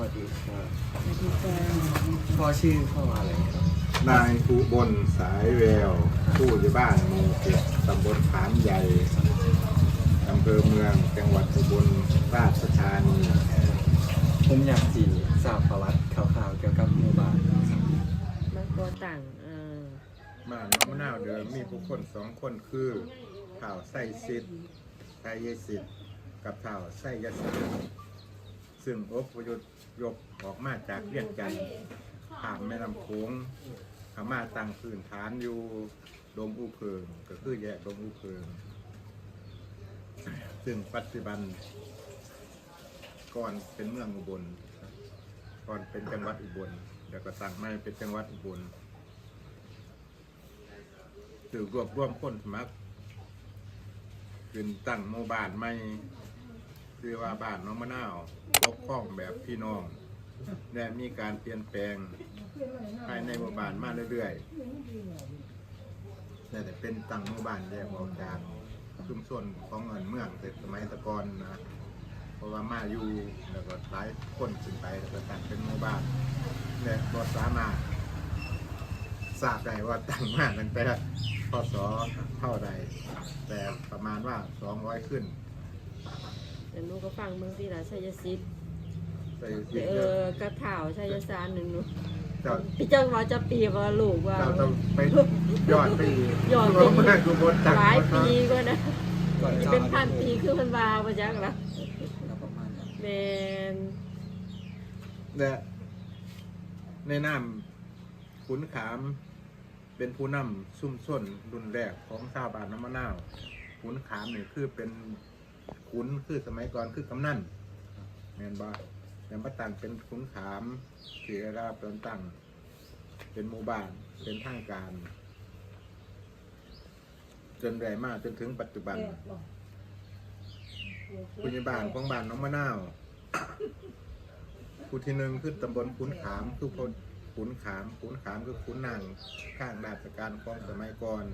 วัสดีค่ะพ่อชื่อพ่ออะไรครับนายภูบนสายแวว ผู้ใหญ่บ้านหมู่เจ็ดตำบลผานใหญ่อำเภอเมืองจังหวัดอุบลราชธานีผมอยากจีทราบประวัติข่าวๆเกี่ยวกับหมู่บ้านมากกต่างเออบ้านน้องนาวเดิมมีผู้คนสองคนคือข่าวไส้ซิดไส้เยสิดกับข่าวไส้ยศา ซึ่งอพยพยกออกมาจากเวียงจันทร์ผ่านแม่ลำโขงเขามาตั้งพื้นฐานอยู่ดงอูเพิง ก็คือแยกดงอูเพิง ซึ่งปัจจุบันก่อนเป็นเมืองอุบลก่อนเป็นจังหวัดอุบลเดี๋ยวก็ตั้งไม่เป็นจังหวัดอุบลสืบรวบรวมคนสมัครขึ้นตั้งหมู่บ้านไม่ คือว่าบ้านน้องมะนาวปกครองแบบพี่น้อง และมีการเปลี่ยนแปลงภายในหมู่บ้านมาเรื่อยๆแต่แต่เป็นตั้งหมู่บ้านแยกออกจากชุมชนของเงินเมืองแต่สมัยตะกอนนะเพราะว่ามาอยู่แล้วก็หลายคนขึ้นไปแล้วก็ตั้งเป็นหมู่บ้านและก็สามารถทราบได้ว่าตั้งมาตั้งแต่พศเท่าใดแต่ประมาณว่า 200 ขึ้น แต่หนูก็ฟังเมืองที่ละชัยศิษย์ใส่สิเออกระถาวชัยสารหนึ่งหนูเจ้าพี่เจ้าว่าจะปีว่าลูกว่า เจ้าต้องไปย้อนไปอีกย้อนไปเมื่อกูบนตักหลายปีก็นะก่อนจะเจ้าเป็นพันปีคือมันวาวมาจักละแล้วประมาณนั้นแมนและในน้ำขุนขาม เป็นผู้นำซุ่มส้นรุ่นแรกของชาวบ้านน้ำมะนาวขุนขามนี่คือเป็น ขุนคือสมัยก่อนคือกำนันแมนบ่ยังมาตั้งเป็นขุนขามที่ได้รับการตั้ง เป็นหมู่บ้านเป็นทางการ จนใหญ่มากจนถึงปัจจุบันผู้ใหญ่บ้านของบ้านน้องมะนาวผู้ที่หนึ่งคือตำบลขุนขามคือพลขุนขามขุนขามคือขุนนางข้างราชการของสมัยก่อน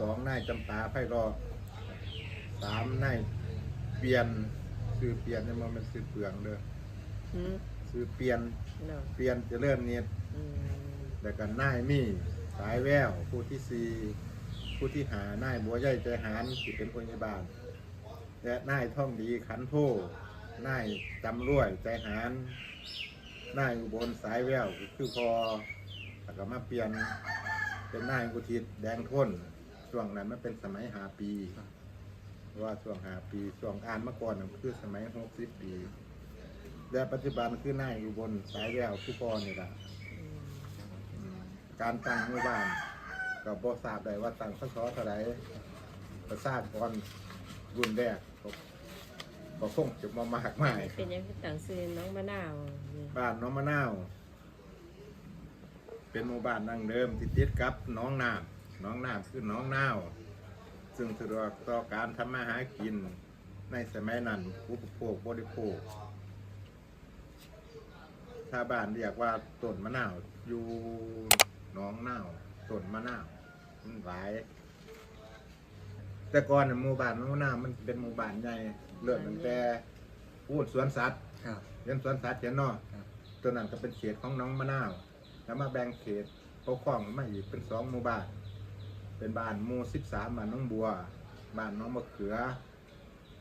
สองนายจำปาไพเราะสามนาย เปลี่ยนซื้อเปลี่ยนเนี่ยมันเป็นซื้อเปลืองเด้อหืมซื้อเปลี่ยนเนาะเปลี่ยนเจะเริ่มเนี่ยอืมแล้วก็นายมี่สายแววผู้ที่สี่ผู้ที่หานายบัวใหญ่ใจหานที่เป็นพยาบาลและนายท่องดีขันโทนายจำรวยใจหานนายอุบลสายแววคือพอแล้วก็มาเปลี่ยนเป็นนายกุทิศแดงทนช่วงนั้นมันเป็นสมัยหาปีเพราะ ว่าช่วงหาปีช่วงอ่านเมื่อก่อนน่ะคือสมัยหกสิบปีและปัจจุบันคือนายอุบลสายแววคือพอนี่แหละอืมอืมการตั้งหมู่บ้านก็บ่ทราบได้ว่าตั้งพศเท่าไหร่ก็ทราบก่อนรุ่นแรกก็ก็คงจะมามากมายเป็นยังคือต่างซื้อน้องมะนาวนี่บ้านน้องมะนาว เป็นหมู่บ้านดั้งเดิมที่ติดกับหน้องน้ำหน้องน้ำคือหน้องนาว ซึ่งสะดวกต่อการทำมาหากินในสมัยนั้นอุปโภคบริโภคชาวบ้านเรียกว่าต้นมะนาวอยู่หน้องนาวต้นมะนาวมันหลาย แต่ก่อนน่ะหมู่บ้านน้องมะนาวมันเป็นหมู่บ้านใหญ่เริ่มตั้งแต่พูดสวนสัตว์ครับ เรียนสวนสัตว์เขียนเนอครับ ตัวนั้นก็เป็นเขตของน้องมะนาว แล้วมาแบ่งเขตปกครองมาอีกเป็นสองหมู่บ้าน เป็นบ้านหมู่สิบสามบ้านน้องบัว บ้านน้องมะเขือ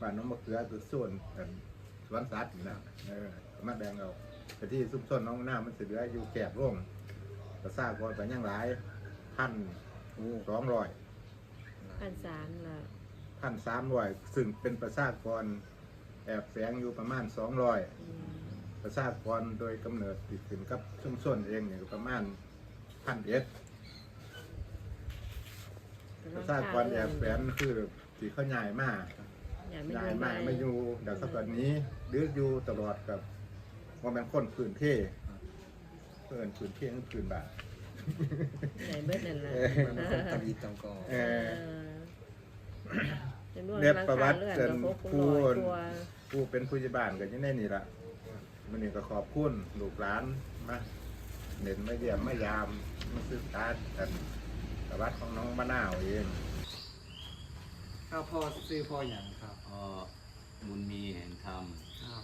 บ้านน้องมะเขือคือส่วนกันสวนสัตว์นี่นะเออมาแบ่งเอาแต่ที่ซุปส้นน้องมะนาวมันเสืออยู่แคบร่งก็ทราบก่อนไปยังหลายพันสองร้อยพันสามละพันสามร้อยซึ่งเป็นประชากรแอบแฝงอยู่ประมาณสองร้อยอืมประชากรโดยกำเนิดติดถึงกับชุมชนเองเนี่ยก็ประมาณพันเอ็ด ประชากรแอบแฝงคือที่เขาใหญ่มากอย่าไม่ใหญ่ดูมากไม่อยู่เดี๋ยวสักวันนี้หรืออยู่ตลอดกับว่ามันคนพื้นเท่เพื่อนพื้นเท่คือพื้นบ้านใหญ่เบิดนั่นแหละเออมันเป็นคนตะวีตำกอเออจำนวนเรียบประวัติหลังจคานเรือนผู้ก็หกร้อยกว่าผู้เป็นผู้ใหญ่บ้านกันยังได้นี่ละมันนี่ก็ขอบคุณลูกหลานมาเน้นไม่เยี่ยมไม่ยามมาซื้อการกัน ประวัติของน้องมะนาวเองข้าวพ่อซื้อพ่ออย่างครับพ่อบุญมีแห่งธรรมครับ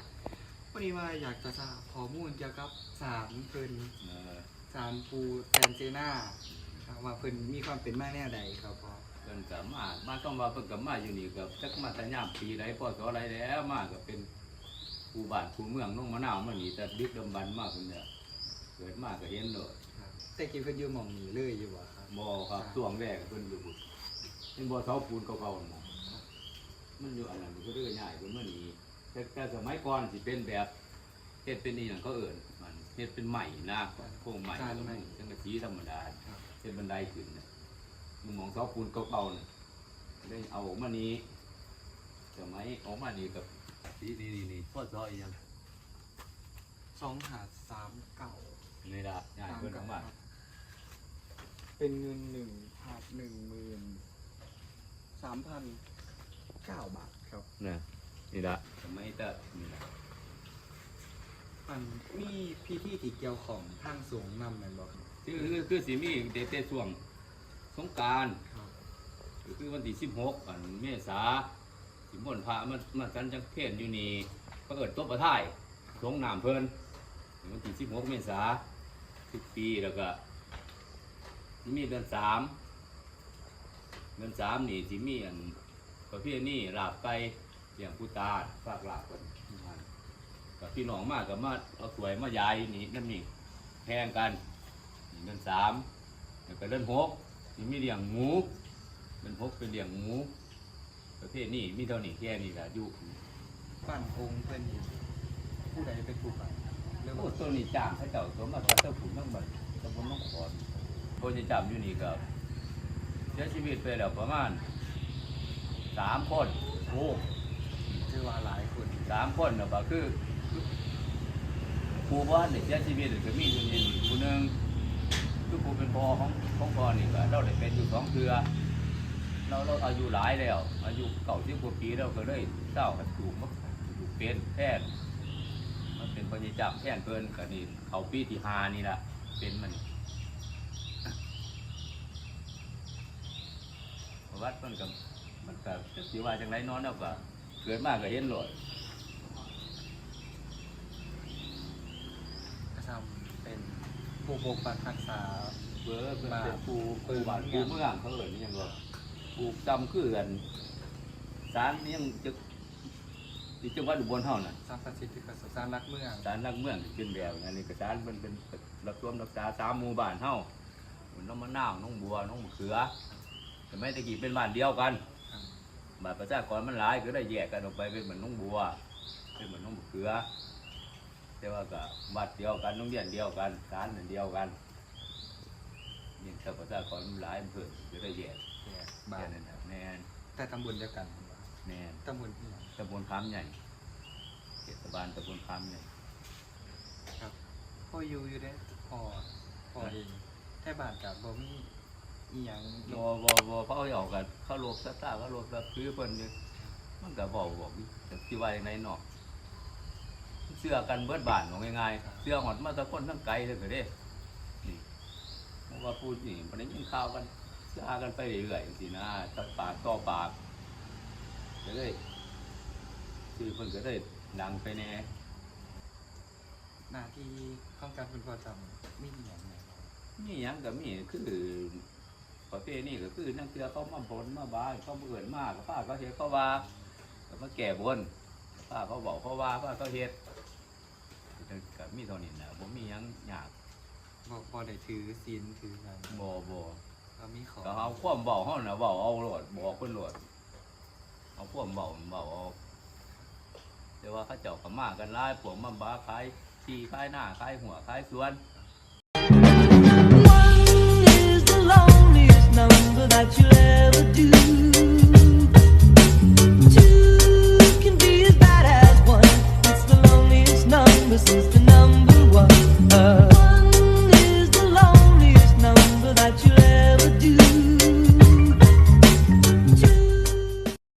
วันนี้ว่าอยากจะทราบข้อมูลเกี่ยวกับสารเพิ่นเอ่อสารปูแซนเจน่าครับว่าเพิ่นมีความเป็นมาแนวใดครับพ่อเพิ่นก็มามาต้องว่าเพิ่นก็มาอยู่นี่กับจักมาแต่ยามปีใดพศอะไรแล้วมาก็เป็นผู้บ้านผู้เมืองน้องมะนาวมานี่แต่ดึกดำบรรพ์มากเพิ่นเนี่ยเกิดมาก็เห็นโลดครับแต่กี้เพิ่นอยู่หม่องนี้เลยอยู่บ่ครับ บ่ครับช่วงแรกเพิ่นอยู่พุ่นเป็นบ่อเสาปูนเก่าๆนั่นน่ะมันอยู่อันนั้นมันก็เรื่อยง่ายเพิ่นมานี่แต่แต่สมัยก่อนสิเป็นแบบเฮ็ดเป็นนี่นั่นเขาเอิ้นมันเฮ็ดเป็นใหม่นะโครงใหม่แล้วมันจังกะสีธรรมดาครับเป็นบันไดขึ้นนะมึงมองเสาปูนเก่าๆน่ะได้เอาออกมานี้สมัยออกมานี่กับสีนี่นี่นี่พ่อซอยยังสองหาสามเก่านี่ละง่ายสามเพิ่นอเก่าอกมาครับ เป็นเงินหนึ่งหาหนึ่งหมื่นสามพันเก้าบาทครับน่ะนี่ละสมัยแต่นี่ละมันมีพิธีที่เกี่ยวของทางสงฆ์นำแม่นบ่ครับคือคือคือสิมีเดเตช่วงสงกรารครับคือวันที่สิบหกอันเมษาสิมนต์พระมันมันสันจังเพศอยู่นี่ก็เกิดตบประท่ายสงน้ำเพิ่นวันที่สิบหกเมษาทุกปีแล้วก็ สิมีเดือนสามเงินสามนี่ที่มีอันประเภทนี้ลาบไก่เลี้ยงผู้ตาฝากลาบกันกับพี่น้องมากกับมาเอาสวยมายายนี่นั่นนี่แพงกันนี่เงินสามแล้วก็เดินหกที่มีเลี้ยงหมูเดินหกเป็นเลี้ยงหมู ประเภทนี้มีเท่านี้แค่นี้แหละอยู่ปั้นองค์เพิ่นนี่ผู้ใดเป็นผู้ปั้นเรื่องโอ้ตัวนี้จ้างให้เจ้าตัวมาตัดเจ้าขุนทั้งหมดตำบลน้องขอน คนจะจำอยู่นี่ก็เสียชีวิตไปแล้วประมาณสามคนโอ้คือว่าหลายคนสามคนน่ะก็คือผู้บ้านเนี่ยเสียชีวิตก็มีอยู่นี่ผู้หนึ่งคือผู้เป็นพ่อของของพ่อนี่ก็เราได้เป็นอยู่สองเทือเราเราอายุหลายแล้ว อายุเก่าสิบกว่าปีเราก็เลยเศร้ากันถูกมาถูกเป็นแพทย์มันเป็นพยาจับแพทย์เพิ่นก็นี่เขาปีที่หานี่ละเป็นมันประ วัติมันก็มันก็จะสิว่าจังไรนอนแล้วก็เกิดมาก็เห็นโลดกระทำเป็นผู้ปกปักรักษาเบอร์เป็นมาเป็นปูปูปูบ้านเมืปูองเมืองเขาเอิ้นอิหยังก็ปูจำคือกันศาลนี่ยังจะที่จังหวัดอุบลเฮาน่ะสางประสิทธิประสบการรักเมืองศาลหลักเมืองที่เป็นแบบอันนี้ก็ศาลมันเป็นรับรวมรักษาสามหมู่บ้านเฮาน้องมะนาวน้องบัวน้องมะเขือ แต่ไม่ตะกี้เป็นบ้านเดียวกันครับบ้านประชากรมันหลายก็ได้แยกกันออกไปเป็นเหมือนน้องบัว เป็นเหมือนน้องมะเขือแต่ว่าก็วัดเดียวกันโรงเรียนเดียวกันศาลอันเดียวกันนี่ถ้าประชากรมันหลายมันเพิ่นจะได้แยกแยกบ้าแค่นนั้นนะแม่นแต่ตำบลเดียวกันแม่นตำบลที่ไหนตำบลคามใหญ่เทศบาลตำบลคามใหญ่ครับพ่ออยู่อยู่ได้พ่อพ่อเองแค่บ้านกับบ่มี อีหยังบอบอบอเขาเอาออกกันเขาโลบซาซาเขาโลบแบบคือเพิ่นนี่มันก็บอกบอกอยู่แต่ที่ว่าอย่างไรเนาะเสื้อกันเบิดบ้านของง่ายๆเสื้อหอดมาตะคนทั้งไกลเลยก็เด้นี่เพราะว่าพูดนี่มันได้ยินข่าวกันเสื้อกันไปเรื่อยๆสินะตัดปากต่อปากก็เลยคือเพิ่นก็ได้ดังไปแน่หน้าที่ของการเป็นประจำมีอีหยังไงครับมีหยังก็มีคือ ประเภทนี้ก็คือนั่งเตือเขามาบนมาบายเขามาเอื่นมากป้าเขาเฮ็ดเขาว่าก็มาแก่บนป้าเขาบอกเขาว่าป้าเขาเฮ็ดก็มีเท่านี้นะผมมีหยังยากบ่บ่ได้ถือศีลถือหยังบ่บ่ก็มีของก็เอาความเบาเฮาน่ะเบาเอาโลดบอกเพิ่นโลดเอาความเบาเบาเอาแต่ว่าเขาเจ้าก็มากันหลายพวกมาบ้าขายที่ขายหน้าขายหัวขายสวน